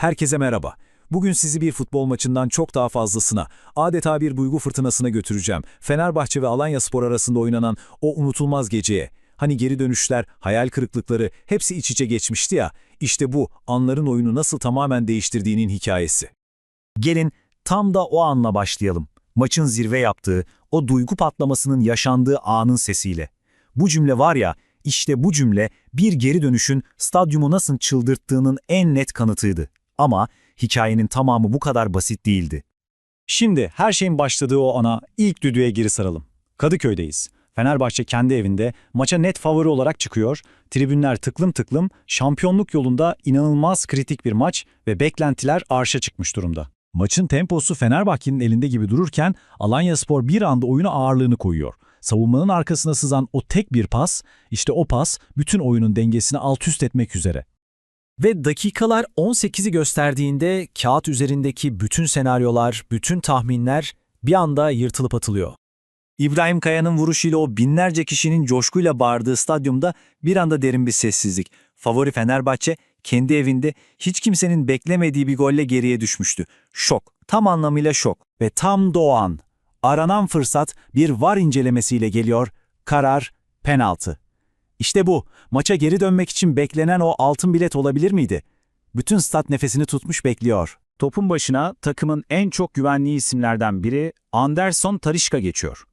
Herkese merhaba. Bugün sizi bir futbol maçından çok daha fazlasına, adeta bir duygu fırtınasına götüreceğim. Fenerbahçe ve Alanyaspor arasında oynanan o unutulmaz geceye. Hani geri dönüşler, hayal kırıklıkları hepsi iç içe geçmişti ya. İşte bu anların oyunu nasıl tamamen değiştirdiğinin hikayesi. Gelin tam da o anla başlayalım. Maçın zirve yaptığı, o duygu patlamasının yaşandığı anın sesiyle. Bu cümle var ya, işte bu cümle bir geri dönüşün stadyumu nasıl çıldırttığının en net kanıtıydı. Ama hikayenin tamamı bu kadar basit değildi. Şimdi her şeyin başladığı o ana ilk düdüğe geri saralım. Kadıköy'deyiz. Fenerbahçe kendi evinde maça net favori olarak çıkıyor. Tribünler tıklım tıklım, şampiyonluk yolunda inanılmaz kritik bir maç ve beklentiler arşa çıkmış durumda. Maçın temposu Fenerbahçe'nin elinde gibi dururken Alanyaspor bir anda oyuna ağırlığını koyuyor. Savunmanın arkasına sızan o tek bir pas, işte o pas bütün oyunun dengesini alt üst etmek üzere. Ve dakikalar 18'i gösterdiğinde kağıt üzerindeki bütün senaryolar, bütün tahminler bir anda yırtılıp atılıyor. İbrahim Kaya'nın vuruşuyla o binlerce kişinin coşkuyla bağırdığı stadyumda bir anda derin bir sessizlik. Favori Fenerbahçe kendi evinde hiç kimsenin beklemediği bir golle geriye düşmüştü. Şok, tam anlamıyla şok. Ve tam da o an, aranan fırsat bir var incelemesiyle geliyor, karar penaltı. İşte bu, maça geri dönmek için beklenen o altın bilet olabilir miydi? Bütün stat nefesini tutmuş bekliyor. Topun başına takımın en çok güvenliği isimlerden biri Anderson Tarişka geçiyor.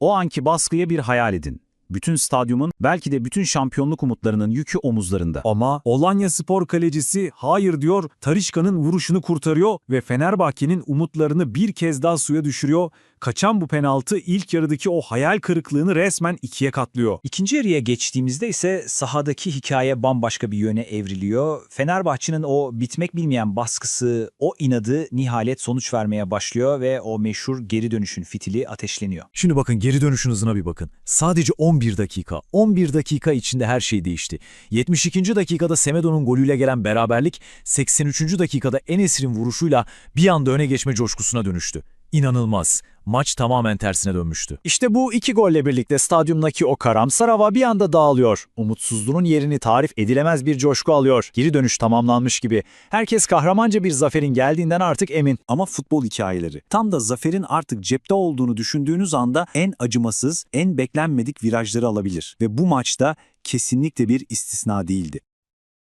O anki baskıyı bir hayal edin. Bütün stadyumun, belki de bütün şampiyonluk umutlarının yükü omuzlarında. Ama Olanya Spor kalecisi hayır diyor, Tarişka'nın vuruşunu kurtarıyor ve Fenerbahçe'nin umutlarını bir kez daha suya düşürüyor. Kaçan bu penaltı ilk yarıdaki o hayal kırıklığını resmen ikiye katlıyor. İkinci yarıya geçtiğimizde ise sahadaki hikaye bambaşka bir yöne evriliyor. Fenerbahçe'nin o bitmek bilmeyen baskısı, o inadı nihalet sonuç vermeye başlıyor ve o meşhur geri dönüşün fitili ateşleniyor. Şimdi bakın geri dönüşün hızına bir bakın. Sadece 11 dakika. 11 dakika içinde her şey değişti. 72. dakikada Semedo'nun golüyle gelen beraberlik 83. dakikada Enes'in vuruşuyla bir anda öne geçme coşkusuna dönüştü. İnanılmaz. Maç tamamen tersine dönmüştü. İşte bu iki golle birlikte stadyumdaki o karamsar hava bir anda dağılıyor. Umutsuzluğun yerini tarif edilemez bir coşku alıyor. Geri dönüş tamamlanmış gibi. Herkes kahramanca bir zaferin geldiğinden artık emin. Ama futbol hikayeleri. Tam da zaferin artık cepte olduğunu düşündüğünüz anda en acımasız, en beklenmedik virajları alabilir. Ve bu maçta kesinlikle bir istisna değildi.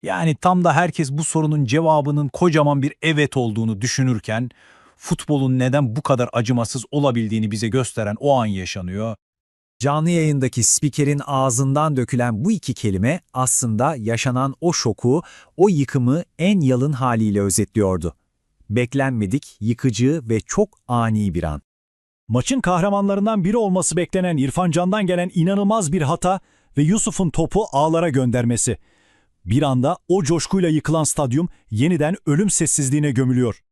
Yani tam da herkes bu sorunun cevabının kocaman bir evet olduğunu düşünürken, futbolun neden bu kadar acımasız olabildiğini bize gösteren o an yaşanıyor. Canlı yayındaki spikerin ağzından dökülen bu iki kelime aslında yaşanan o şoku, o yıkımı en yalın haliyle özetliyordu. Beklenmedik, yıkıcı ve çok ani bir an. Maçın kahramanlarından biri olması beklenen İrfan Can'dan gelen inanılmaz bir hata ve Yusuf'un topu ağlara göndermesi. Bir anda o coşkuyla yıkılan stadyum yeniden ölüm sessizliğine gömülüyor.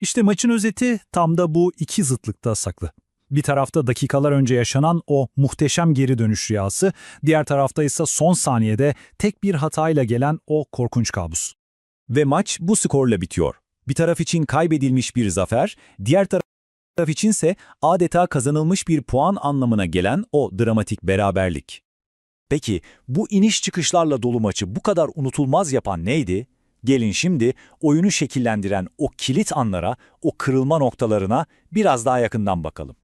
İşte maçın özeti tam da bu iki zıtlıkta saklı. Bir tarafta dakikalar önce yaşanan o muhteşem geri dönüş rüyası, diğer tarafta ise son saniyede tek bir hatayla gelen o korkunç kabus. Ve maç bu skorla bitiyor. Bir taraf için kaybedilmiş bir zafer, diğer taraf içinse adeta kazanılmış bir puan anlamına gelen o dramatik beraberlik. Peki bu iniş çıkışlarla dolu maçı bu kadar unutulmaz yapan neydi? Gelin şimdi oyunu şekillendiren o kilit anlara, o kırılma noktalarına biraz daha yakından bakalım.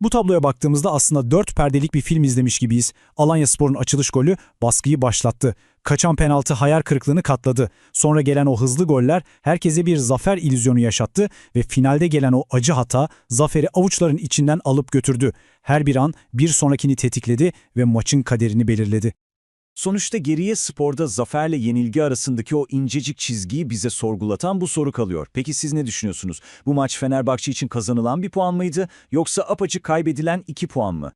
Bu tabloya baktığımızda aslında dört perdelik bir film izlemiş gibiyiz. Alanyaspor'un açılış golü baskıyı başlattı. Kaçan penaltı hayal kırıklığını katladı. Sonra gelen o hızlı goller herkese bir zafer ilüzyonu yaşattı ve finalde gelen o acı hata zaferi avuçların içinden alıp götürdü. Her bir an bir sonrakini tetikledi ve maçın kaderini belirledi. Sonuçta geriye sporda zaferle yenilgi arasındaki o incecik çizgiyi bize sorgulatan bu soru kalıyor. Peki siz ne düşünüyorsunuz? Bu maç Fenerbahçe için kazanılan bir puan mıydı yoksa apaçık kaybedilen iki puan mı?